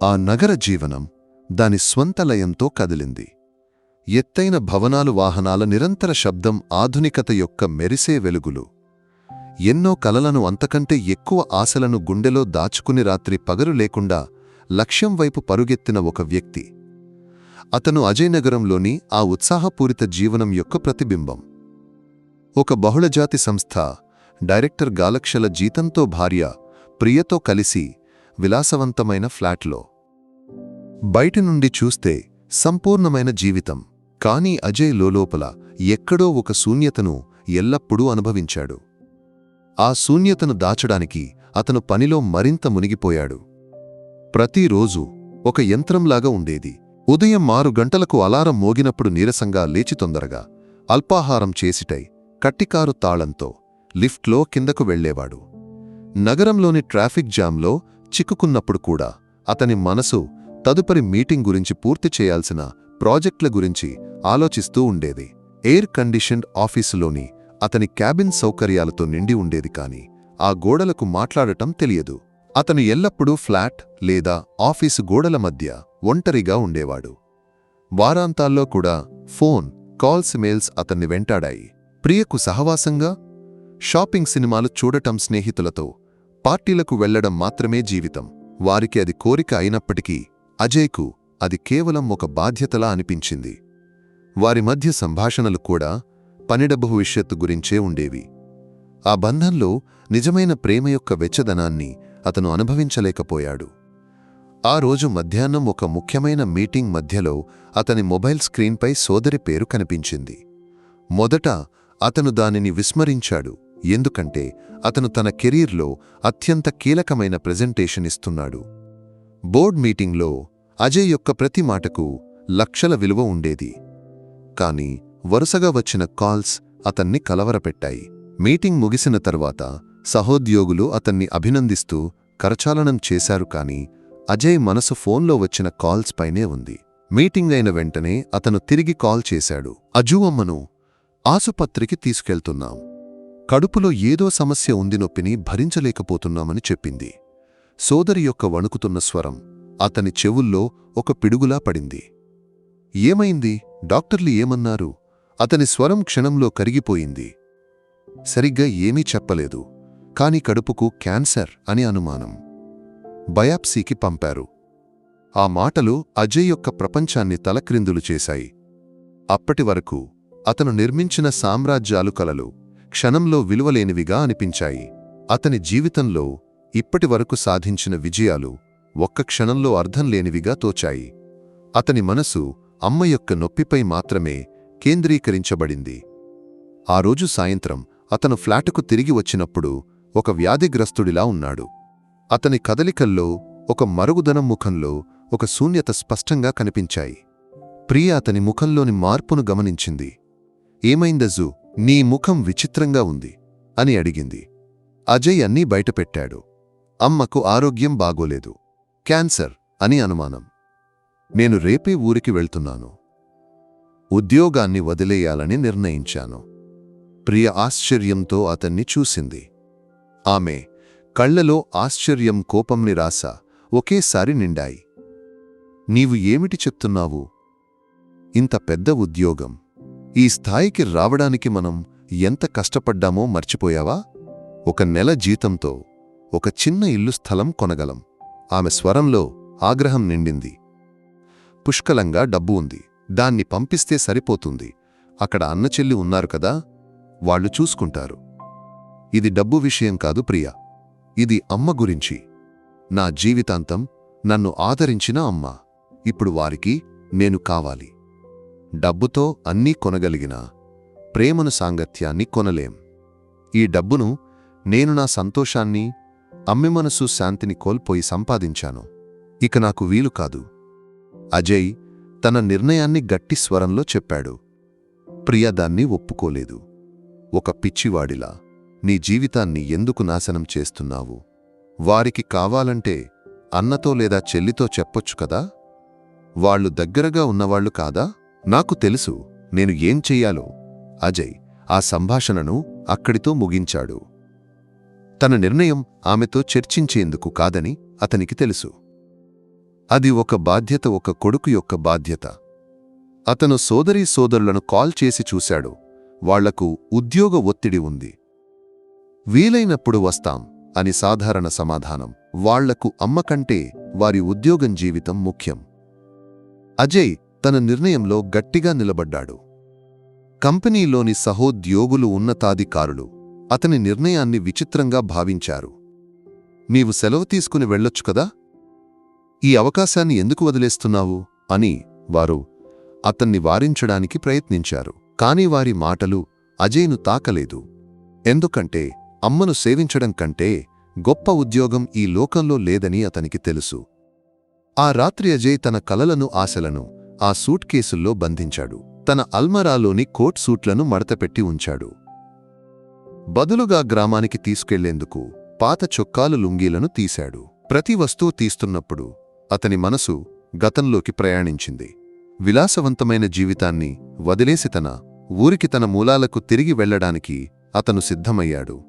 ఆ నగర జీవనం దాని స్వంత లయంతో కదిలింది. ఎత్తైన భవనాలు వాహనాల నిరంతర శబ్దం ఆధునికత యొక్క మెరిసే వెలుగులు. ఎన్నో కలలను అంతకంటే ఎక్కువ ఆశలను గుండెలో దాచుకుని రాత్రి పగలు లేకుండా లక్ష్యం వైపు పరుగెత్తిన ఒక వ్యక్తి. అతను అజయనగరంలోని ఆ ఉత్సాహపూరిత జీవనం యొక్క ప్రతిబింబం. ఒక బహుళజాతి సంస్థ డైరెక్టర్ గాలక్షల జీతంతో భార్య ప్రియతో కలిసి విలాసవంతమైన ఫ్లాట్లో. బయటి నుండి చూస్తే సంపూర్ణమైన జీవితం. కానీ అజయ్ లోలోపల ఎక్కడో ఒక శూన్యతను ఎల్లప్పుడూ అనుభవించాడు. ఆ శూన్యతను దాచడానికి అతను పనిలో మరింత మునిగిపోయాడు. ప్రతిరోజు ఒక యంత్రంలాగా ఉండేది. ఉదయం ఆరు గంటలకు అలారం మోగినప్పుడు నీరసంగా లేచి తొందరగా అల్పాహారం చేసిటై కట్టికారు తాళంతో లిఫ్ట్లో కిందకు వెళ్ళేవాడు నగరంలోని ట్రాఫిక్ జామ్లో చిక్కుకున్నప్పుడు కూడా అతని మనసు తదుపరి మీటింగ్ గురించి పూర్తి చేయాల్సిన ప్రాజెక్టుల గురించి ఆలోచిస్తూ ఉండేది. ఎయిర్ కండిషన్డ్ ఆఫీసులోని అతని క్యాబిన్ సౌకర్యాలతో నిండి ఉండేది కాని ఆ గోడలకు మాట్లాడటం తెలియదు. అతను ఎల్లప్పుడూ ఫ్లాట్ లేదా ఆఫీసు గోడల మధ్య ఒంటరిగా ఉండేవాడు. వారాంతాల్లో కూడా ఫోన్ కాల్స్ మెయిల్స్ అతన్ని వెంటాడాయి. ప్రియకు సహవాసంగా షాపింగ్ సినిమాలు చూడటం స్నేహితులతో పార్టీలకు వెళ్ళడం మాత్రమే జీవితం. వారికి అది కోరిక అయినప్పటికీ అజయ్కు అది కేవలం ఒక బాధ్యతలా అనిపించింది. వారి మధ్య సంభాషణలు కూడా పనిడ భవిష్యత్తు గురించే ఉండేవి. ఆ బంధంలో నిజమైన ప్రేమ యొక్క వెచ్చదనాన్ని అతను అనుభవించలేకపోయాడు. ఆ రోజు మధ్యాహ్నం ఒక ముఖ్యమైన మీటింగ్ మధ్యలో అతని మొబైల్ స్క్రీన్పై సోదరి పేరు కనిపించింది. మొదట అతను దానిని విస్మరించాడు. ఎందుకంటే అతను తన కెరీర్లో అత్యంత కీలకమైన ప్రెజెంటేషన్ ఇస్తున్నాడు. బోర్డ్ మీటింగ్లో అజయ్ యొక్క ప్రతి మాటకు లక్షల విలువ ఉండేది. కాని వరుసగా వచ్చిన కాల్స్ అతన్ని కలవరపెట్టాయి. మీటింగ్ ముగిసిన తర్వాత సహోద్యోగులు అతన్ని అభినందిస్తూ కరచాలనం చేశారు కాని అజయ్ మనసు ఫోన్లో వచ్చిన కాల్స్ పైనే ఉంది. మీటింగ్ అయిన వెంటనే అతను తిరిగి కాల్ చేశాడు. అజూ అమ్మను ఆసుపత్రికి తీసుకెళ్తున్నాం. కడుపులో ఏదో సమస్య ఉంది నొప్పిని భరించలేకపోతున్నామని చెప్పింది. సోదరి యొక్క వణుకుతున్న స్వరం అతని చెవుల్లో ఒక పిడుగులా పడింది. ఏమైంది? డాక్టర్లు ఏమన్నారు? అతని స్వరం క్షణంలో కరిగిపోయింది. సరిగ్గా ఏమీ చెప్పలేదు. కాని కడుపుకు క్యాన్సర్ అని అనుమానం. బయాప్సీకి పంపారు. ఆ మాటలు అజయ్ యొక్క ప్రపంచాన్ని తలక్రిందులు చేశాయి. అప్పటి వరకు అతను నిర్మించిన సామ్రాజ్యాలు కలలు. క్షణంలో విలువలేనివిగా అనిపించాయి. అతని జీవితంలో ఇప్పటి వరకు సాధించిన విజయాలు ఒక్క క్షణంలో అర్థం లేనివిగా తోచాయి. అతని మనసు అమ్మ యొక్క నొప్పిపై మాత్రమే కేంద్రీకరించబడింది. ఆ రోజు సాయంత్రం అతను ఫ్లాటుకు తిరిగి వచ్చినప్పుడు ఒక వ్యాధిగ్రస్తుడిలా ఉన్నాడు. అతని కదలికల్లో ఒక మరుగుదనం ముఖంలో ఒక శూన్యత స్పష్టంగా కనిపించాయి. ప్రియ అతని ముఖంలోని మార్పును గమనించింది. ఏమైందజు? నీ ముఖం విచిత్రంగా ఉంది అని అడిగింది. అజయ్ అన్నీ బయటపెట్టాడు. అమ్మకు ఆరోగ్యం బాగోలేదు. క్యాన్సర్ అని అనుమానం. నేను రేపే ఊరికి వెళ్తున్నాను. ఉద్యోగాన్ని వదిలేయాలని నిర్ణయించాను. ప్రియ ఆశ్చర్యంతో అతన్ని చూసింది. ఆమె కళ్ళలో ఆశ్చర్యం కోపం నిరాశ ఒకేసారి నిండాయి. నీవు ఏమిటి చెప్తున్నావు? ఇంత పెద్ద ఉద్యోగం. ఈ స్థాయికి రావడానికి మనం ఎంత కష్టపడ్డామో మర్చిపోయావా? ఒక నెల జీతంతో ఒక చిన్న ఇల్లు స్థలం కొనగలం. ఆమె స్వరంలో ఆగ్రహం నిండింది. పుష్కలంగా డబ్బు ఉంది. దాన్ని పంపిస్తే సరిపోతుంది. అక్కడ అన్నచెల్లి ఉన్నారు కదా? వాళ్ళు చూసుకుంటారు. ఇది డబ్బు విషయం కాదు ప్రియ. ఇది అమ్మ గురించి. నా జీవితాంతం నన్ను ఆదరించిన అమ్మ. ఇప్పుడు వారికి నేను కావాలి. డబ్బుతో అన్నీ కొనగలిగినా ప్రేమను సాంగత్యాన్ని కొనలేం. ఈ డబ్బును నేను నా సంతోషాన్ని అమ్మి మనసు శాంతిని కోల్పోయి సంపాదించాను. ఇక నాకు వీలు కాదు. అజయ్ తన నిర్ణయాన్ని గట్టి స్వరంలో చెప్పాడు. ప్రియ దాన్ని ఒప్పుకోలేదు. ఒక పిచ్చివాడిలా నీ జీవితాన్ని ఎందుకు నాశనం చేస్తున్నావు? వారికి కావాలంటే అన్నతో లేదా చెల్లితో చెప్పొచ్చు కదా? వాళ్ళు దగ్గరగా ఉన్నవాళ్ళు కాదా? నాకు తెలుసు నేను ఏం చెయ్యాలో. అజయ్ ఆ సంభాషణను అక్కడితో ముగించాడు. తన నిర్ణయం ఆమెతో చర్చించేందుకు కాదని అతనికి తెలుసు. అది ఒక బాధ్యత ఒక కొడుకు యొక్క బాధ్యత. అతను సోదరీ సోదరులను కాల్ చేసి చూశాడు. వాళ్ళకు ఉద్యోగ ఒత్తిడి ఉంది. వీలైనప్పుడు వస్తాం అని సాధారణ సమాధానం. వాళ్ళకు అమ్మకంటే వారి ఉద్యోగం జీవితం ముఖ్యం. అజయ్ తన నిర్ణయంలో గట్టిగా నిలబడ్డాడు. కంపెనీలోని సహోద్యోగులు ఉన్నతాధికారులు అతని నిర్ణయాన్ని విచిత్రంగా భావించారు. నీవు సెలవు తీసుకుని వెళ్ళొచ్చు కదా? ఈ అవకాశాన్ని ఎందుకు వదిలేస్తున్నావు? అని వారు అతన్ని వారించడానికి ప్రయత్నించారు. కాని వారి మాటలు అజయ్ను తాకలేదు. ఎందుకంటే అమ్మను సేవించడం కంటే గొప్ప ఉద్యోగం ఈ లోకంలో లేదని అతనికి తెలుసు. ఆ రాత్రి అజయ్ తన కలలను ఆశలను ఆ సూట్ కేసుల్లో బంధించాడు. తన అల్మరాలోని కోట్ సూట్లను మడతపెట్టి ఉంచాడు. బదులుగా గ్రామానికి తీసుకెళ్ళేందుకు పాత చొక్కాలు లుంగీలను తీశాడు. ప్రతి వస్తువు తీస్తున్నప్పుడు అతని మనసు గతంలోకి ప్రయాణించింది. విలాసవంతమైన జీవితాన్ని వదిలేసి తన ఊరికి తన మూలాలకు తిరిగి వెళ్ళడానికి అతను సిద్ధమయ్యాడు.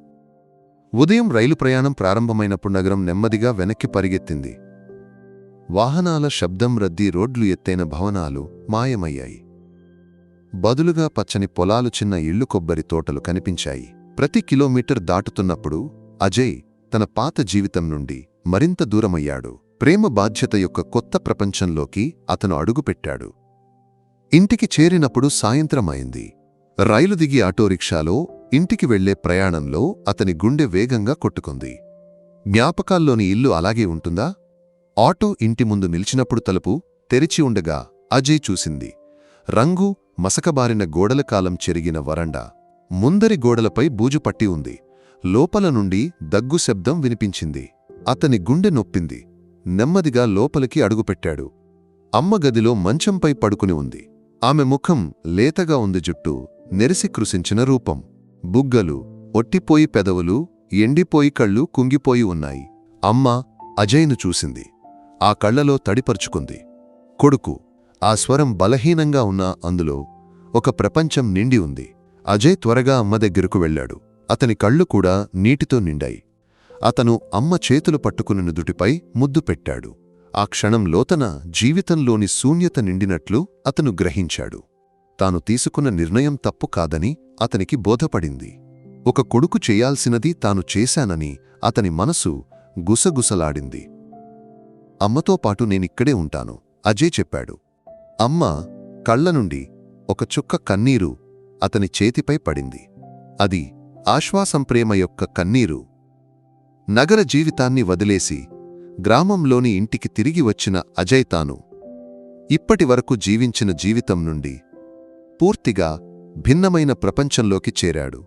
ఉదయం రైలు ప్రయాణం ప్రారంభమైనప్పుడు నగరం నెమ్మదిగా వెనక్కి పరిగెత్తింది. వాహనాల శబ్దం రద్దీ రోడ్లు ఎత్తైన భవనాలు మాయమయ్యాయి. బదులుగా పచ్చని పొలాలు చిన్న ఇళ్ళు కొబ్బరి తోటలు కనిపించాయి. ప్రతి కిలోమీటర్ దాటుతున్నప్పుడు అజయ్ తన పాత జీవితం నుండి మరింత దూరమయ్యాడు. ప్రేమ బాధ్యత యొక్క కొత్త ప్రపంచంలోకి అతను అడుగుపెట్టాడు. ఇంటికి చేరినప్పుడు సాయంత్రం అయింది రైలు దిగి ఆటోరిక్షాలో ఇంటికి వెళ్ళే ప్రయాణంలో అతని గుండె వేగంగా కొట్టుకుంది. జ్ఞాపకాల్లోని ఇల్లు అలాగే ఉంటుందా? ఆటో ఇంటి ముందు నిలిచినప్పుడు తలుపు తెరిచి ఉండగా అజయ్ చూసింది. రంగు మసకబారిన గోడల కాలం చెరిగిన వరండా. ముందరి గోడలపై బూజు పట్టి ఉంది. లోపల నుండి దగ్గు శబ్దం వినిపించింది. అతని గుండె నొప్పింది. నెమ్మదిగా లోపలికి అడుగుపెట్టాడు. అమ్మ గదిలో మంచంపై పడుకుని ఉంది. ఆమె ముఖం లేతగా ఉంది జుట్టు నెరిసి కృశించిన రూపం. బుగ్గలు ఒట్టిపోయి పెదవులు ఎండిపోయి కళ్ళు కుంగిపోయి ఉన్నాయి. అమ్మ అజయ్ను చూసింది. ఆ కళ్ళలో తడిపరుచుకుంది. కొడుకు ఆ స్వరం బలహీనంగా ఉన్న అందులో ఒక ప్రపంచం నిండి ఉంది. అజయ్ త్వరగా అమ్మ దగ్గరకు వెళ్ళాడు. అతని కళ్ళు కూడా నీటితో నిండాయి. అతను అమ్మ చేతులు పట్టుకుని నుదుటిపై ముద్దు పెట్టాడు. ఆ క్షణం లోతన జీవితంలోని శూన్యత నిండినట్లు అతను గ్రహించాడు. తాను తీసుకున్న నిర్ణయం తప్పు కాదని అతనికి బోధపడింది. ఒక కొడుకు చేయాల్సినది తాను చేశానని అతని మనసు గుసగుసలాడింది. అమ్మతో పాటు నేనిక్కడే ఉంటాను అజయ్ చెప్పాడు. అమ్మ కళ్ళ నుండి ఒక చుక్క కన్నీరు అతని చేతిపై పడింది. అది ఆశ్వాసం ప్రేమ యొక్క కన్నీరు. నగర జీవితాన్ని వదిలేసి గ్రామంలోని ఇంటికి తిరిగి వచ్చిన అజయ్ తాను ఇప్పటివరకు జీవించిన జీవితం నుండి పూర్తిగా భిన్నమైన ప్రపంచంలోకి చేరాడు.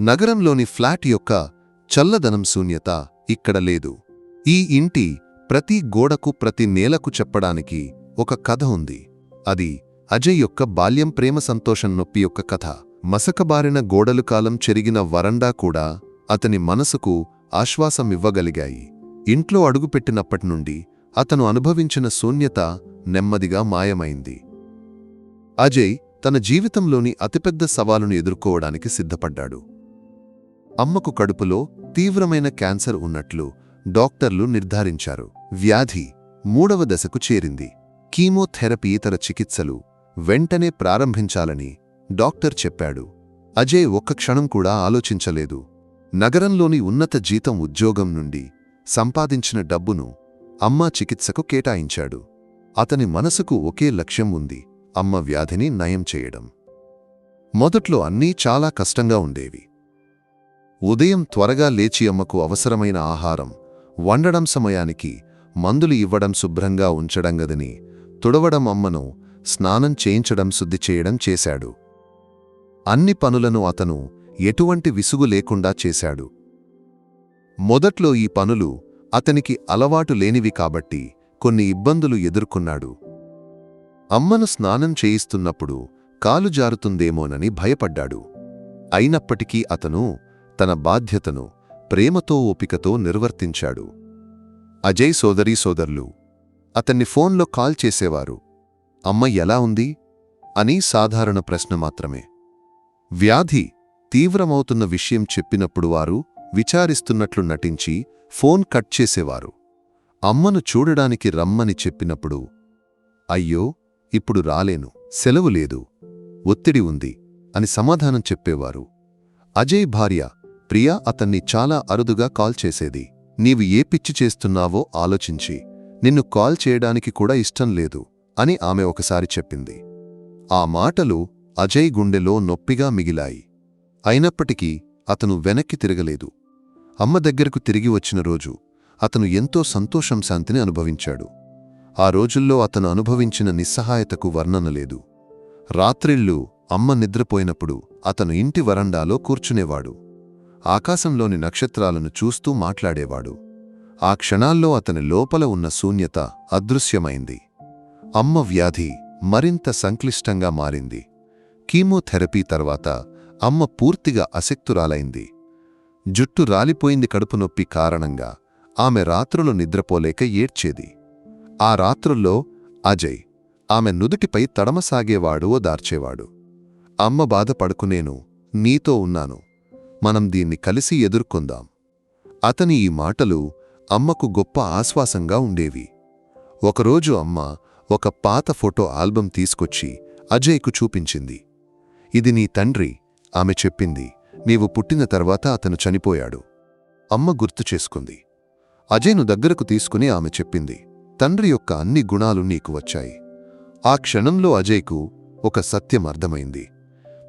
నగరంలోని ఫ్లాట్ యొక్క చల్లదనం శూన్యత ఇక్కడ లేదు. ఈ ఇంటి ప్రతి గోడకు ప్రతి నేలకు చెప్పడానికి ఒక కథ ఉంది. అది అజయ్ యొక్క బాల్యం ప్రేమ సంతోషం నొప్పి యొక్క కథ. మసకబారిన గోడలు కాలం చెరిగిన వరండా కూడా అతని మనసుకు ఆశ్వాసం ఇవ్వగలిగాయి. ఇంట్లో అడుగుపెట్టినప్పటినుండి అతను అనుభవించిన శూన్యత నెమ్మదిగా మాయమైంది. అజయ్ తన జీవితంలోని అతిపెద్ద సవాలును ఎదుర్కోవడానికి సిద్ధపడ్డాడు. అమ్మకు కడుపులో తీవ్రమైన క్యాన్సర్ ఉన్నట్లు డాక్టర్లు నిర్ధారించారు. వ్యాధి మూడవ దశకు చేరింది. కీమోథెరపీ ఇతర చికిత్సలు వెంటనే ప్రారంభించాలని డాక్టర్ చెప్పాడు. అజయ్ ఒక్క క్షణం కూడా ఆలోచించలేదు. నగరంలోని ఉన్నత జీతం ఉద్యోగం నుండి సంపాదించిన డబ్బును అమ్మా చికిత్సకు కేటాయించాడు. అతని మనసుకు ఒకే లక్ష్యం ఉంది అమ్మ వ్యాధిని నయం చేయడం. మొదట్లో అన్నీ చాలా కష్టంగా ఉండేవి. ఉదయం త్వరగా లేచి అమ్మకు అవసరమైన ఆహారం వండడం సమయానికి మందులు ఇవ్వడం శుభ్రంగా ఉంచడం గదని తుడవడం అమ్మను స్నానం చేయించడం శుద్ధి చేయడం చేశాడు. అన్ని పనులను అతను ఎటువంటి విసుగు లేకుండా చేశాడు. మొదట్లో ఈ పనులు అతనికి అలవాటు లేనివి కాబట్టి కొన్ని ఇబ్బందులు ఎదుర్కొన్నాడు. అమ్మను స్నానం చేయిస్తున్నప్పుడు కాలు జారుతుందేమోనని భయపడ్డాడు. అయినప్పటికీ అతను తన బాధ్యతను ప్రేమతో ఓపికతో నిర్వర్తించాడు. అజయ్ సోదరీ సోదరులు అతన్ని ఫోన్లో కాల్ చేసేవారు. అమ్మ ఎలా ఉంది? అని సాధారణ ప్రశ్న మాత్రమే. వ్యాధి తీవ్రమవుతున్న విషయం చెప్పినప్పుడు వారు విచారిస్తున్నట్లు నటించి ఫోన్ కట్ చేసేవారు. అమ్మను చూడడానికి రమ్మని చెప్పినప్పుడు అయ్యో ఇప్పుడు రాలేను సెలవు లేదు ఒత్తిడి ఉంది అని సమాధానం చెప్పేవారు. అజయ్ భార్య ప్రియా అతన్ని చాలా అరుదుగా కాల్ చేసేది. నీవు ఏ పిచ్చి చేస్తున్నావో ఆలోచించి నిన్ను కాల్ చేయడానికి కూడా ఇష్టం లేదు అని ఆమె ఒకసారి చెప్పింది. ఆ మాటలు అజయ్ గుండెలో నొప్పిగా మిగిలాయి. అయినప్పటికీ అతను వెనక్కి తిరగలేదు. అమ్మ దగ్గరకు తిరిగి వచ్చిన రోజు అతను ఎంతో సంతోషం శాంతిని అనుభవించాడు. ఆ రోజుల్లో అతను అనుభవించిన నిస్సహాయతకు వర్ణన లేదు. రాత్రిళ్ళు అమ్మ నిద్రపోయినప్పుడు అతను ఇంటి వరండాలో కూర్చునేవాడు. ఆకాశంలోని నక్షత్రాలను చూస్తూ మాట్లాడేవాడు. ఆ క్షణాల్లో అతని లోపల ఉన్న శూన్యత అదృశ్యమైంది. అమ్మ వ్యాధి మరింత సంక్లిష్టంగా మారింది. కీమోథెరపీ తర్వాత అమ్మ పూర్తిగా అశక్తురాలైంది. జుట్టు రాలిపోయింది కడుపు నొప్పి కారణంగా ఆమె రాత్రులు నిద్రపోలేక ఏడ్చేది. ఆ రాత్రుల్లో అజయ్ ఆమె నుదుటిపై తడమసాగేవాడు ఓదార్చేవాడు అమ్మ బాధపడుకునేను నీతో ఉన్నాను. మనం దీన్ని కలిసి ఎదుర్కొందాం. అతని ఈ మాటలు అమ్మకు గొప్ప ఆశ్వాసంగా ఉండేవి. ఒకరోజు అమ్మ ఒక పాత ఫోటో ఆల్బం తీసుకొచ్చి అజయ్కు చూపించింది. ఇది నీ తండ్రి ఆమె చెప్పింది. నీవు పుట్టిన తర్వాత అతను చనిపోయాడు. అమ్మ గుర్తు చేసుకుంది. అజయ్ను దగ్గరకు తీసుకుని ఆమె చెప్పింది. తండ్రి యొక్క అన్ని గుణాలు నీకు వచ్చాయి. ఆ క్షణంలో అజయ్కు ఒక సత్యం అర్థమైంది.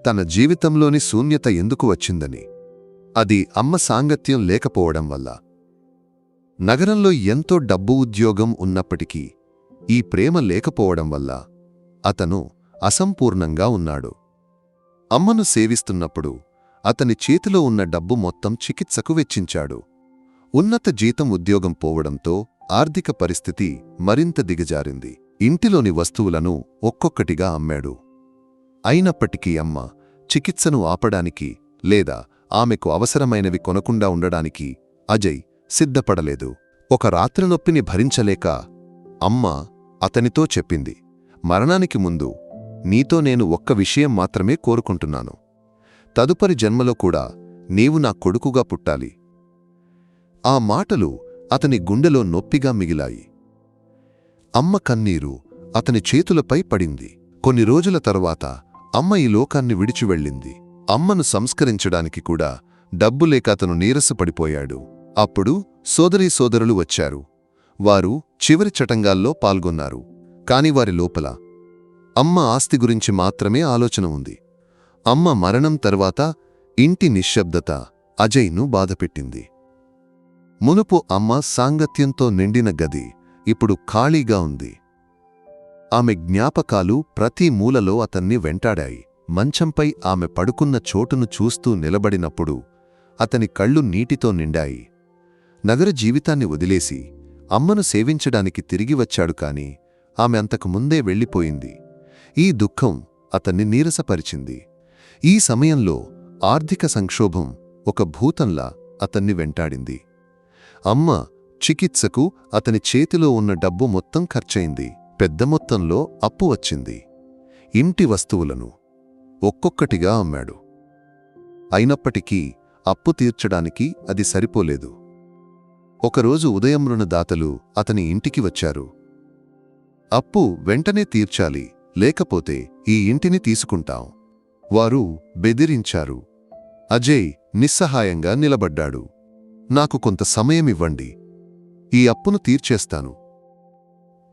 తన జీవితంలోని శూన్యత ఎందుకు వచ్చిందని. అది అమ్మ సాంగత్యం లేకపోవడం వల్ల. నగరంలో ఎంతో డబ్బు ఉద్యోగం ఉన్నప్పటికీ ఈ ప్రేమ లేకపోవడం వల్ల అతను అసంపూర్ణంగా ఉన్నాడు. అమ్మను సేవిస్తున్నప్పుడు అతని చేతిలో ఉన్న డబ్బు మొత్తం చికిత్సకు వెచ్చించాడు. ఉన్నత జీతం ఉద్యోగం పోవడంతో ఆర్థిక పరిస్థితి మరింత దిగజారింది. ఇంటిలోని వస్తువులను ఒక్కొక్కటిగా అమ్మాడు. అయినప్పటికీ అమ్మ చికిత్సను ఆపడానికి లేదా ఆమెకు అవసరమైనవి కొనకుండా ఉండడానికి అజయ్ సిద్ధపడలేదు. ఒక రాత్రి నొప్పిని భరించలేక అమ్మ అతనితో చెప్పింది మరణానికి ముందు నీతో నేను ఒక్క విషయం మాత్రమే కోరుకుంటున్నాను. తదుపరి జన్మలో కూడా నీవు నా కొడుకుగా పుట్టాలి. ఆ మాటలు అతని గుండెలో నొప్పిగా మిగిలాయి. అమ్మ కన్నీరు అతని చేతులపై పడింది. కొన్ని రోజుల తరువాత అమ్మ ఈ లోకాన్ని విడిచి వెళ్ళింది. అమ్మను సంస్కరించడానికి కూడా డబ్బు లేక అతను నీరసపడిపోయాడు. అప్పుడు సోదరీ సోదరులు వచ్చారు. వారు చివరి చటంగాల్లో పాల్గొన్నారు. కాని వారి లోపల అమ్మ ఆస్తి గురించి మాత్రమే ఆలోచన ఉంది. అమ్మ మరణం తర్వాత ఇంటి నిశ్శబ్దత అజయ్ను బాధపెట్టింది. మునుపు అమ్మ సాంగత్యంతో నిండిన గది ఇప్పుడు ఖాళీగా ఉంది. ఆమె జ్ఞాపకాలు ప్రతి మూలలో అతన్ని వెంటాడాయి. మంచంపై ఆమె పడుకున్న చోటును చూస్తూ నిలబడినప్పుడు అతని కళ్ళు నీటితో నిండాయి. నగర జీవితాన్ని వదిలేసి అమ్మను సేవించడానికి తిరిగి వచ్చాడు కాని ఆమె అంతకు ముందే వెళ్ళిపోయింది. ఈ దుఃఖం అతన్ని నీరసపరిచింది. ఈ సమయంలో ఆర్థిక సంక్షోభం ఒక భూతంలా అతన్ని వెంటాడింది. అమ్మ చికిత్సకు అతని చేతిలో ఉన్న డబ్బు మొత్తం ఖర్చయింది. పెద్ద మొత్తంలో అప్పు వచ్చింది. ఇంటి వస్తువులను ఒక్కొక్కటిగా అమ్మాడు. అయినప్పటికీ అప్పు తీర్చడానికి అది సరిపోలేదు. ఒకరోజు ఉదయం రుణదాతలు అతని ఇంటికి వచ్చారు. అప్పు వెంటనే తీర్చాలి లేకపోతే ఈ ఇంటిని తీసుకుంటాం. వారు బెదిరించారు. అజయ్ నిస్సహాయంగా నిలబడ్డాడు. నాకు కొంత సమయమివ్వండి ఈ అప్పును తీర్చేస్తాను.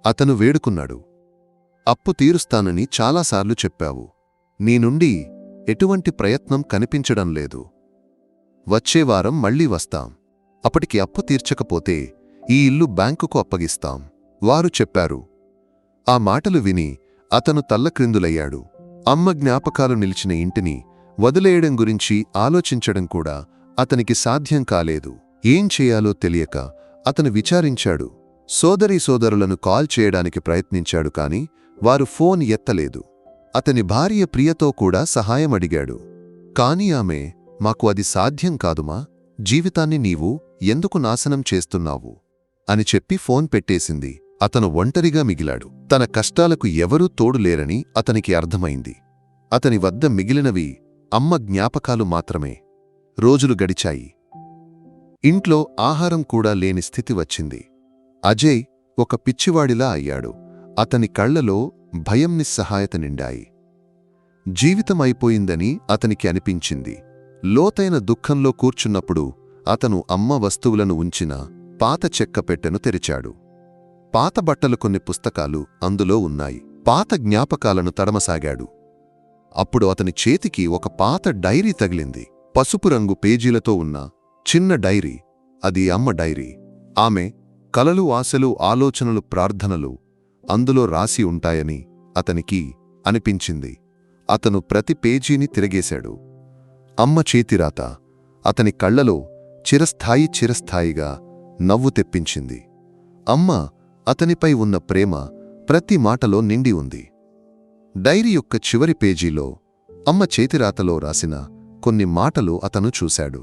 అతను వేడుకున్నాడు. అప్పు తీరుస్తానని చాలాసార్లు చెప్పావు. నీ నుండి ఎటువంటి ప్రయత్నం కనిపించడం లేదు. వచ్చే వారం మళ్ళీ వస్తాం. అప్పటికి అప్పు తీర్చకపోతే ఈ ఇల్లు బ్యాంకుకు అప్పగిస్తాం. వారు చెప్పారు. ఆ మాటలు విని అతను తల్లక్రిందులయ్యాడు. అమ్మ జ్ఞాపకాలు నిలిచిన ఇంటిని వదిలేయడం గురించి ఆలోచించడం కూడా అతనికి సాధ్యం కాలేదు. ఏం చేయాలో తెలియక అతను విచారించాడు. సోదరీ సోదరులను కాల్ చేయడానికి ప్రయత్నించాడు కాని వారు ఫోన్ ఎత్తలేదు. అతని భార్య ప్రియతో కూడా సహాయం అడిగాడు. కాని ఆమె మాకు అది సాధ్యం కాదుమా? జీవితాన్ని నీవు ఎందుకు నాశనం చేస్తున్నావు? అని చెప్పి ఫోన్ పెట్టేసింది. అతను ఒంటరిగా మిగిలాడు. తన కష్టాలకు ఎవరూ తోడులేరని అతనికి అర్థమైంది. అతని వద్ద మిగిలినవి అమ్మ జ్ఞాపకాలు మాత్రమే. రోజులు గడిచాయి. ఇంట్లో ఆహారం కూడా లేని స్థితి వచ్చింది. అజయ్ ఒక పిచ్చివాడిలా అయ్యాడు. అతని కళ్ళలో భయం నిస్సహాయత నిండాయి. జీవితం అయిపోయిందని అతనికి అనిపించింది. లోతైన దుఃఖంలో కూర్చున్నప్పుడు అతను అమ్మ వస్తువులను ఉంచిన పాత చెక్కపెట్టెను తెరిచాడు. పాత బట్టలు కొన్ని పుస్తకాలు అందులో ఉన్నాయి. పాత జ్ఞాపకాలను తడమసాగాడు. అప్పుడు అతని చేతికి ఒక పాత డైరీ తగిలింది. పసుపు రంగు పేజీలతో ఉన్న చిన్న డైరీ అది అమ్మ డైరీ. ఆమె కలలు ఆశలు ఆలోచనలు ప్రార్థనలు అందులో రాసి ఉంటాయని అతనికి అనిపించింది. అతను ప్రతి పేజీని తిరగేశాడు. అమ్మ చేతిరాత అతని కళ్ళలో చిరస్థాయి చిరస్థాయిగా నవ్వు తెప్పించింది. అమ్మ అతనిపై ఉన్న ప్రేమ ప్రతి మాటలో నిండి ఉంది. డైరీ యొక్క చివరి పేజీలో అమ్మ చేతిరాతలో రాసిన కొన్ని మాటలు అతను చూశాడు.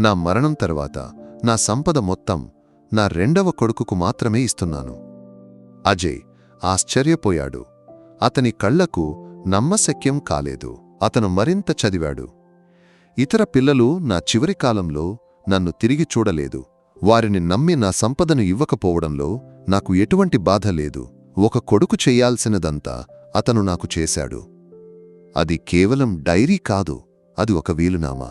నా మరణం తర్వాత నా సంపద మొత్తం నా రెండవ కొడుకుకు మాత్రమే ఇస్తున్నాను. అజయ్ ఆశ్చర్యపోయాడు. అతని కళ్ళకు నమ్మశక్యం కాలేదు. అతను మరింత చదివాడు. ఇతర పిల్లలు నా చివరి కాలంలో నన్ను తిరిగి చూడలేదు. వారిని నమ్మి నా సంపదను ఇవ్వకపోవడంలో నాకు ఎటువంటి బాధ లేదు. ఒక కొడుకు చెయ్యాల్సినదంతా అతను నాకు చేశాడు. అది కేవలం డైరీ కాదు అది ఒక వీలునామా?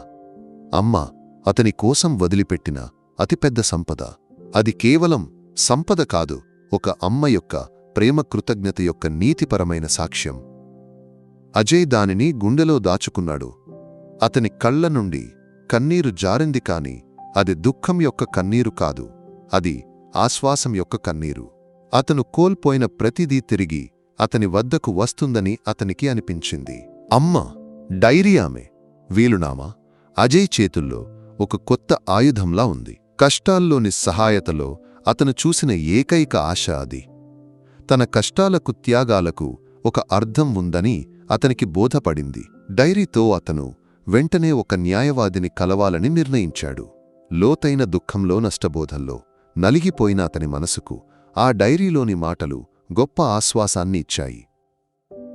అమ్మ అతని కోసం వదిలిపెట్టిన అతిపెద్ద సంపద. అది కేవలం సంపద కాదు ఒక అమ్మ యొక్క ప్రేమ కృతజ్ఞత యొక్క నీతిపరమైన సాక్ష్యం. అజయ్ దానిని గుండెలో దాచుకున్నాడు. అతని కళ్ళ నుండి కన్నీరు జారింది కాని అది దుఃఖం యొక్క కన్నీరు కాదు. అది ఆశ్వాసం యొక్క కన్నీరు. అతను కోల్పోయిన ప్రతిదీ తిరిగి అతని వద్దకు వస్తుందని అతనికి అనిపించింది. అమ్మ డైరీ ఆమె. వీలునామా? అజయ్ చేతుల్లో ఒక కొత్త ఆయుధంలా ఉంది. కష్టాల్లోని సహాయతలో అతను చూసిన ఏకైక ఆశ అది. తన కష్టాలకు త్యాగాలకు ఒక అర్థం ఉందని అతనికి బోధపడింది. డైరీతో అతను వెంటనే ఒక న్యాయవాదిని కలవాలని నిర్ణయించాడు. లోతైన దుఃఖంలో నష్టబోధల్లో నలిగిపోయిన అతని మనసుకు ఆ డైరీలోని మాటలు గొప్ప ఆశ్వాసాన్ని ఇచ్చాయి.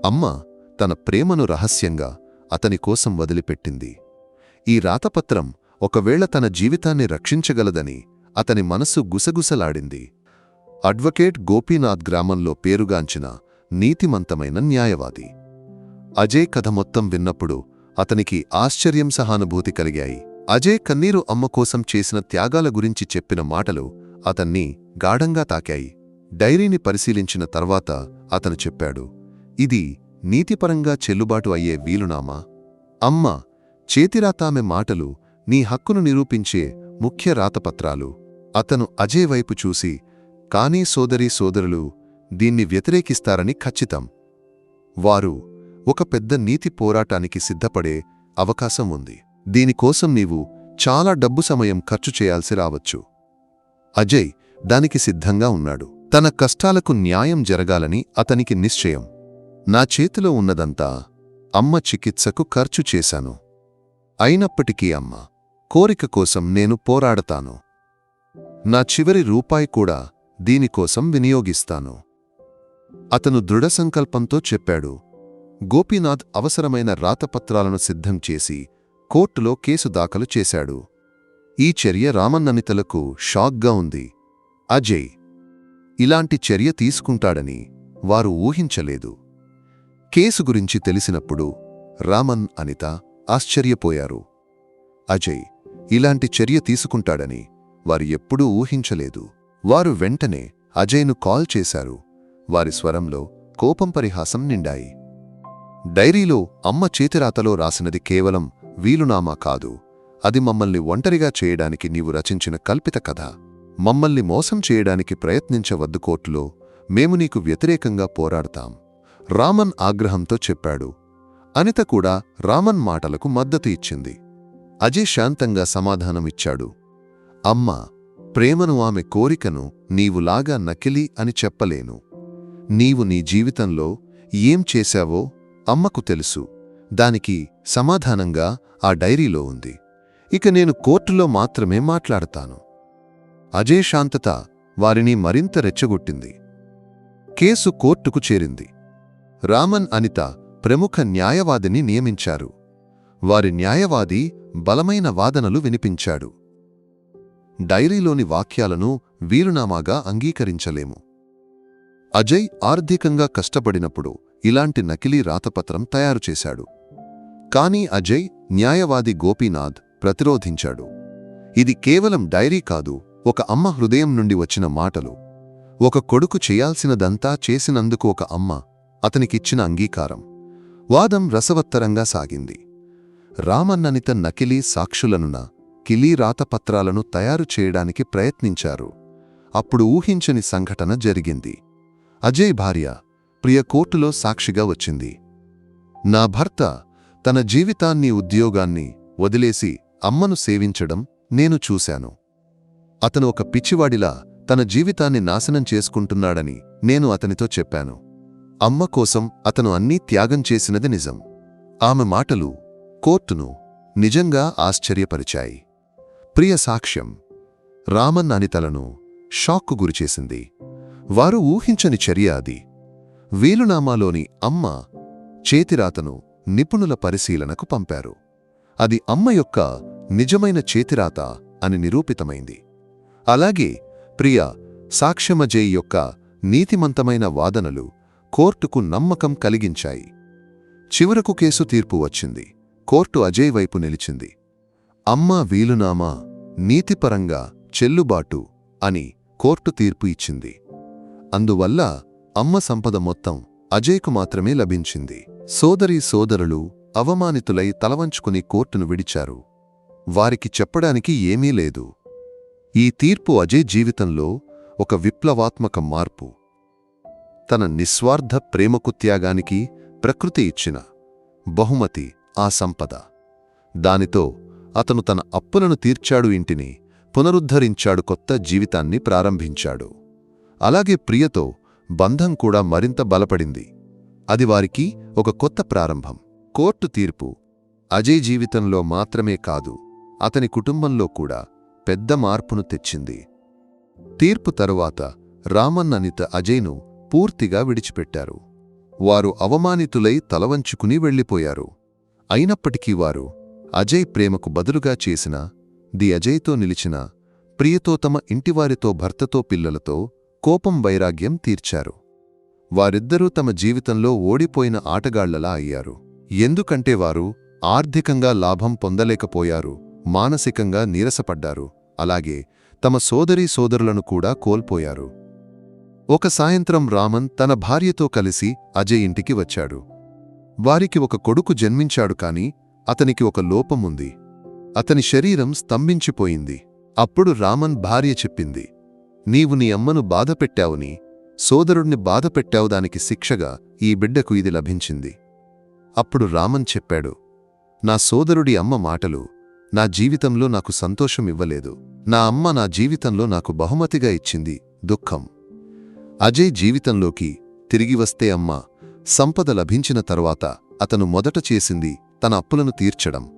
అమ్మ తన ప్రేమను రహస్యంగా అతని కోసం వదిలిపెట్టింది. ఈ రాతపత్రం ఒకవేళ తన జీవితాన్ని రక్షించగలదని అతని మనసు గుసగుసలాడింది. అడ్వకేట్ గోపీనాథ్ గ్రామంలో పేరుగాంచిన నీతిమంతమైన న్యాయవాది. అజయ్ కథ మొత్తం విన్నప్పుడు అతనికి ఆశ్చర్యం సహానుభూతి కలిగాయి. అజయ్ కన్నీరు అమ్మ కోసం చేసిన త్యాగాల గురించి చెప్పిన మాటలు అతన్ని గాఢంగా తాకాయి. డైరీని పరిశీలించిన తర్వాత అతను చెప్పాడు ఇది నీతిపరంగా చెల్లుబాటు అయ్యే వీలునామా? అమ్మ చేతిరాతామె మాటలు నీ హక్కును నిరూపించే ముఖ్య రాతపత్రాలు. అతను అజయ్ వైపు చూసి కానీ సోదరీ సోదరులు దీన్ని వ్యతిరేకిస్తారని ఖచ్చితం. వారు ఒక పెద్ద నీతి పోరాటానికి సిద్ధపడే అవకాశం ఉంది. దీనికోసం నీవు చాలా డబ్బు సమయం ఖర్చు చేయాల్సి రావచ్చు. అజయ్ దానికి సిద్ధంగా ఉన్నాడు. తన కష్టాలకు న్యాయం జరగాలని అతనికి నిశ్చయం. నా చేతిలో ఉన్నదంతా అమ్మ చికిత్సకు ఖర్చు చేశాను. అయినప్పటికీ అమ్మ కోరిక కోసం నేను పోరాడతాను. నా చివరి రూపాయి కూడా దీనికోసం వినియోగిస్తాను. అతను దృఢసంకల్పంతో చెప్పాడు. గోపీనాథ్ అవసరమైన రాతపత్రాలను సిద్ధం చేసి కోర్టులో కేసు దాఖలు చేశాడు. ఈ చర్య రామన్ననితలకు షాక్గా ఉంది. అజయ్ ఇలాంటి చర్య తీసుకుంటాడని వారు ఊహించలేదు. కేసు గురించి తెలిసినప్పుడు రామన్ అనిత ఆశ్చర్యపోయారు. అజయ్ ఇలాంటి చర్య తీసుకుంటాడని వారు ఎప్పుడూ ఊహించలేదు. వారు వెంటనే అజయ్ను కాల్ చేశారు. వారి స్వరంలో కోపం పరిహాసం నిండాయి. డైరీలో అమ్మ చేతిరాతలో రాసినది కేవలం వీలునామా కాదు. అది మమ్మల్ని ఒంటరిగా చేయడానికి నీవు రచించిన కల్పిత కథ. మమ్మల్ని మోసం చేయడానికి ప్రయత్నించవద్దు కోర్టులో. మేము నీకు వ్యతిరేకంగా పోరాడతాం. రామన్ ఆగ్రహంతో చెప్పాడు. అనిత కూడా రామన్ మాటలకు మద్దతు ఇచ్చింది. అజయ్ శాంతంగా సమాధానమిచ్చాడు. అమ్మా ప్రేమను ఆమె కోరికను నీవులాగా నకిలీ అని చెప్పలేను. నీవు నీ జీవితంలో ఏం చేశావో అమ్మకు తెలుసు. దానికి సమాధానంగా ఆ డైరీలో ఉంది. ఇక నేను కోర్టులో మాత్రమే మాట్లాడతాను. అజయ్ శాంతత వారిని మరింత రెచ్చగొట్టింది. కేసు కోర్టుకు చేరింది. రామన్ అనిత ప్రముఖ న్యాయవాదిని నియమించారు. వారి న్యాయవాది బలమైన వాదనలు వినిపించాడు. డైరీలోని వాక్యాలను వీరునామాగా అంగీకరించలేము. అజయ్ ఆర్థికంగా కష్టపడినప్పుడు ఇలాంటి నకిలీ రాతపత్రం తయారు చేశాడు. కాని అజయ్ న్యాయవాది గోపీనాథ్ ప్రతిరోధించాడు. ఇది కేవలం డైరీ కాదు ఒక అమ్మ హృదయం నుండి వచ్చిన మాటలు. ఒక కొడుకు చేయాల్సినదంతా చేసినందుకు ఒక అమ్మ అతనికిచ్చిన అంగీకారం. వాదం రసవత్తరంగా సాగింది. రామన్ననిత నకిలీ సాక్షులనున కిలీ రాతపత్రాలను తయారు చేయడానికి ప్రయత్నించారు. అప్పుడు ఊహించని సంఘటన జరిగింది. అజయ్ భార్య ప్రియ కోర్టులో సాక్షిగా వచ్చింది. నా భర్త తన జీవితాన్ని ఉద్యోగాన్ని వదిలేసి అమ్మను సేవించడం నేను చూశాను. అతను ఒక పిచ్చివాడిలా తన జీవితాన్ని నాశనం చేసుకుంటున్నాడని నేను అతనితో చెప్పాను. అమ్మ కోసం అతను అన్నీ త్యాగం చేసినది నిజం. ఆమె మాటలు కోర్టును నిజంగా ఆశ్చర్యపరిచాయి. ప్రియ సాక్ష్యం రామన్ అనితలను షాక్కు గురిచేసింది వారు ఊహించని చర్య అది. వీలునామాలోని అమ్మ చేతిరాతను నిపుణుల పరిశీలనకు పంపారు. అది అమ్మ యొక్క నిజమైన చేతిరాత అని నిరూపితమైంది. అలాగే ప్రియ సాక్ష్యమజయ్ యొక్క నీతిమంతమైన వాదనలు కోర్టుకు నమ్మకం కలిగించాయి. చివరకు కేసు తీర్పు వచ్చింది. కోర్టు అజయ్ వైపు నిలిచింది. అమ్మ వీలునామా నీతిపరంగా చెల్లుబాటు అని కోర్టు తీర్పు ఇచ్చింది. అందువల్ల అమ్మ సంపద మొత్తం అజయ్కు మాత్రమే లభించింది. సోదరీ సోదరులు అవమానితులై తలవంచుకుని కోర్టును విడిచారు. వారికి చెప్పడానికి ఏమీ లేదు. ఈ తీర్పు అజయ్ జీవితంలో ఒక విప్లవాత్మక మార్పు. తన నిస్వార్థ ప్రేమకు త్యాగానికి ప్రకృతి ఇచ్చిన బహుమతి ఆ సంపద. దానితో అతను తన అప్పులను తీర్చాడు ఇంటిని పునరుద్ధరించాడు కొత్త జీవితాన్ని ప్రారంభించాడు. అలాగే ప్రియతో బంధం కూడా మరింత బలపడింది. అది వారికి ఒక కొత్త ప్రారంభం. కోర్టు తీర్పు అజయ్ జీవితంలో మాత్రమే కాదు అతని కుటుంబంలో కూడా పెద్ద మార్పును తెచ్చింది. తీర్పు తరువాత రామన్ అనిత అజయ్ను పూర్తిగా విడిచిపెట్టారు. వారు అవమానితులై తలవంచుకుని వెళ్ళిపోయారు. అయినప్పటికీ వారు అజయ్ ప్రేమకు బదులుగా చేసిన ది అజయ్తో నిలిచిన ప్రియతో తమ ఇంటివారితో భర్తతో పిల్లలతో కోపం వైరాగ్యం తీర్చారు. వారిద్దరూ తమ జీవితంలో ఓడిపోయిన ఆటగాళ్ళలా అయ్యారు. ఎందుకంటే వారు ఆర్థికంగా లాభం పొందలేకపోయారు మానసికంగా నీరసపడ్డారు అలాగే తమ సోదరీ సోదరులను కూడా కోల్పోయారు. ఒక సాయంత్రం రామన్ తన భార్యతో కలిసి అజయ్ ఇంటికి వచ్చాడు. వారికి ఒక కొడుకు జన్మించాడు కాని అతనికి ఒక లోపముంది అతని శరీరం స్తంభించిపోయింది. అప్పుడు రామన్ భార్య చెప్పింది. నీవు నీ అమ్మను బాధపెట్టావుని సోదరుణ్ణి బాధపెట్టావు దానికి శిక్షగా ఈ బిడ్డకు ఇది లభించింది. అప్పుడు రామన్ చెప్పాడు. నా సోదరుడి అమ్మ మాటలు నా జీవితంలో నాకు సంతోషం ఇవ్వలేదు. నా అమ్మ నా జీవితంలో నాకు బహుమతిగా ఇచ్చింది దుఃఖం. అజయ్ జీవితంలోకి తిరిగి వస్తే అమ్మ సంపద లభించిన తరువాత అతను మొదట చేసింది తన అప్పులను తీర్చడం.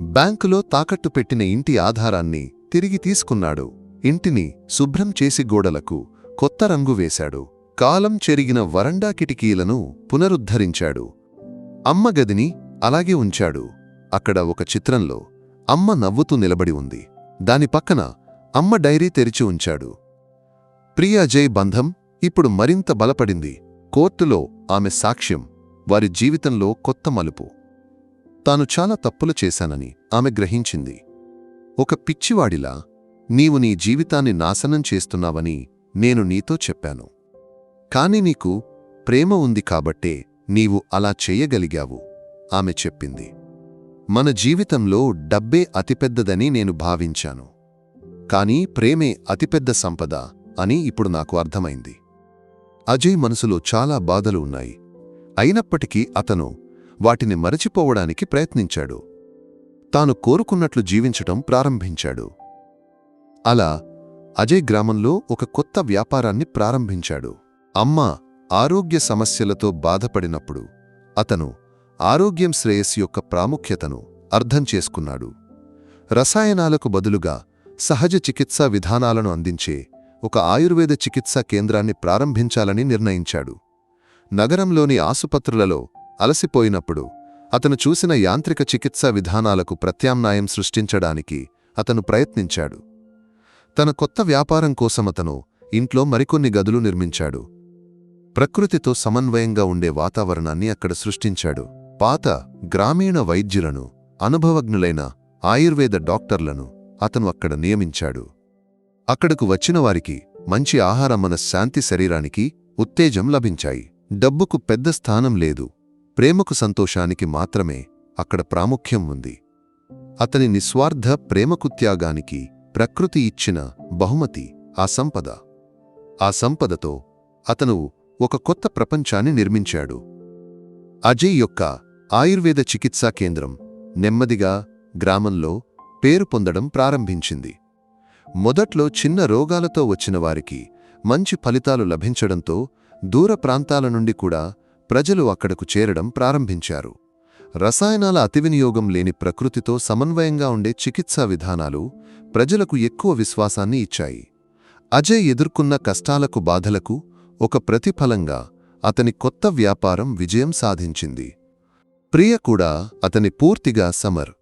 బ్యాంకులో తాకట్టు పెట్టిన ఇంటి ఆధారాన్ని తిరిగి తీసుకున్నాడు. ఇంటిని శుభ్రం చేసి గోడలకు కొత్త రంగు వేశాడు. కాలం చెరిగిన వరండా కిటికీలను పునరుద్ధరించాడు. అమ్మ గదిని అలాగే ఉంచాడు. అక్కడ ఒక చిత్రంలో అమ్మ నవ్వుతూ నిలబడి ఉంది. దాని పక్కన అమ్మ డైరీ తెరిచి ఉంచాడు. ప్రియాజయ్ బంధం ఇప్పుడు మరింత బలపడింది. కోర్టులో ఆమె సాక్ష్యం. వారి జీవితంలో కొత్త మలుపు. తాను చాలా తప్పులు చేశానని ఆమె గ్రహించింది. ఒక పిచ్చివాడిలా నీవు నీ జీవితాన్ని నాశనం చేస్తున్నావని నేను నీతో చెప్పాను. కాని నీకు ప్రేమ ఉంది కాబట్టే నీవు అలా చేయగలిగావు ఆమె చెప్పింది. మన జీవితంలో డబ్బే అతిపెద్దదని నేను భావించాను. కానీ ప్రేమే అతిపెద్ద సంపద అని ఇప్పుడు నాకు అర్థమైంది. అజయ్ మనసులో చాలా బాధలు ఉన్నాయి. అయినప్పటికీ అతను వాటిని మరచిపోవడానికి ప్రయత్నించాడు. తాను కోరుకున్నట్లు జీవించటం ప్రారంభించాడు. అలా అజయ్ గ్రామంలో ఒక కొత్త వ్యాపారాన్ని ప్రారంభించాడు. అమ్మ ఆరోగ్య సమస్యలతో బాధపడినప్పుడు అతను ఆరోగ్యం శ్రేయస్సు యొక్క ప్రాముఖ్యతను అర్థం చేసుకున్నాడు. రసాయనాలకు బదులుగా సహజ చికిత్సా విధానాలను అందించే ఒక ఆయుర్వేద చికిత్సా కేంద్రాన్ని ప్రారంభించాలని నిర్ణయించాడు. నగరంలోని ఆసుపత్రులలో అలసిపోయినప్పుడు అతను చూసిన యాంత్రిక చికిత్సా విధానాలకు ప్రత్యామ్నాయం సృష్టించడానికి అతను ప్రయత్నించాడు. తన కొత్త వ్యాపారం కోసమతను ఇంట్లో మరికొన్ని గదులు నిర్మించాడు. ప్రకృతితో సమన్వయంగా ఉండే వాతావరణాన్ని అక్కడ సృష్టించాడు. పాత గ్రామీణ వైద్యులను అనుభవజ్ఞులైన ఆయుర్వేద డాక్టర్లను అతను అక్కడ నియమించాడు. అక్కడకు వచ్చిన వారికి మంచి ఆహారం మన శాంతి శరీరానికి ఉత్తేజం లభించాయి. డబ్బుకు పెద్ద స్థానం లేదు. ప్రేమకు సంతోషానికి మాత్రమే అక్కడ ప్రాముఖ్యం ఉంది. అతని నిస్వార్థ ప్రేమకుత్యాగానికి ప్రకృతి ఇచ్చిన బహుమతి ఆ సంపద. ఆ సంపదతో అతను ఒక కొత్త ప్రపంచాన్ని నిర్మించాడు. అజయ్ యొక్క ఆయుర్వేద చికిత్సా కేంద్రం నెమ్మదిగా గ్రామంలో పేరు పొందడం ప్రారంభించింది. మొదట్లో చిన్న రోగాలతో వచ్చిన వారికి మంచి ఫలితాలు లభించడంతో దూర ప్రాంతాల నుండి కూడా ప్రజలు అక్కడకు చేరడం ప్రారంభించారు. రసాయనాల అతివినియోగం లేని ప్రకృతితో సమన్వయంగా ఉండే చికిత్సా విధానాలు ప్రజలకు ఎక్కువ విశ్వాసాన్ని ఇచ్చాయి. అజయ్ ఎదుర్కొన్న కష్టాలకు బాధలకు ఒక ప్రతిఫలంగా అతని కొత్త వ్యాపారం విజయం సాధించింది. ప్రియ కూడా అతని పూర్తిగా సమర్